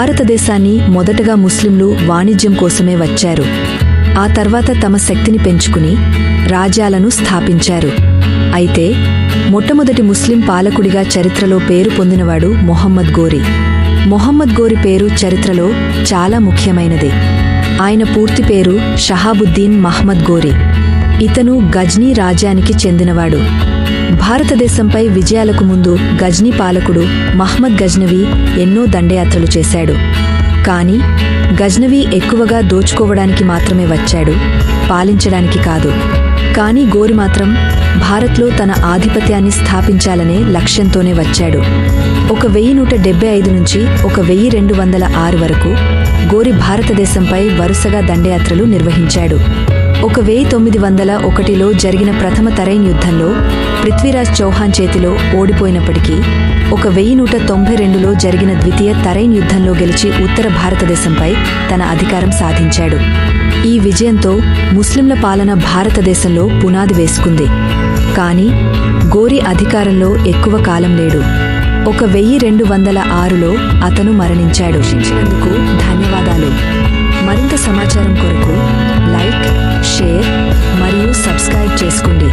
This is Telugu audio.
భారతదేశాన్ని మొదటగా ముస్లింలు వాణిజ్యం కోసమే వచ్చారు. ఆ తర్వాత తమ శక్తిని పెంచుకుని రాజ్యాలను స్థాపించారు. అయితే మొట్టమొదటి ముస్లిం పాలకుడిగా చరిత్రలో పేరు పొందినవాడు మొహమ్మద్ గోరి. మొహమ్మద్ గోరి పేరు చరిత్రలో చాలా ముఖ్యమైనది. ఆయన పూర్తి పేరు షహాబుద్దీన్ మహ్మద్ గోరి. ఇతను గజ్నీ రాజ్యానికి చెందినవాడు. భారతదేశంపై విజయాలకు ముందు గజ్నీ పాలకుడు మహ్మద్ గజ్నవి ఎన్నో దండయాత్రలు చేశాడు. కానీ గజ్నవి ఎక్కువగా దోచుకోవడానికి మాత్రమే వచ్చాడు పాలించడానికి కాదు. కానీ గోరి మాత్రం భారత్లో తన ఆధిపత్యాన్ని స్థాపించాలనే లక్ష్యంతోనే వచ్చాడు. ఒక వెయ్యి నూట డెబ్బై ఐదు నుంచి ఒక వెయ్యి రెండు వందల ఆరు వరకు గోరి భారతదేశంపై వరుసగా దండయాత్రలు నిర్వహించాడు. ఒక వెయ్యి తొమ్మిది వందల ఒకటిలో జరిగిన ప్రథమ తరైన్ యుద్ధంలో పృథ్వీరాజ్ చౌహాన్ చేతిలో ఓడిపోయినప్పటికీ ఒక వెయ్యి నూట తొంభై రెండులో జరిగిన ద్వితీయ తరైన్ యుద్ధంలో గెలిచి ఉత్తర భారతదేశంపై తన అధికారం సాధించాడు. ఈ విజయంతో ముస్లింల పాలన భారతదేశంలో పునాది వేసుకుంది. కానీ గోరి అధికారంలో ఎక్కువ కాలం లేడు. ఒక వెయ్యి రెండు వందల ఆరులో అతను మరణించాడు. శిక్షించినందుకు ధన్యవాదాలు. మరింత సమాచారం కొరకు షేర్ మరియు సబ్స్క్రైబ్ చేసుకోండి.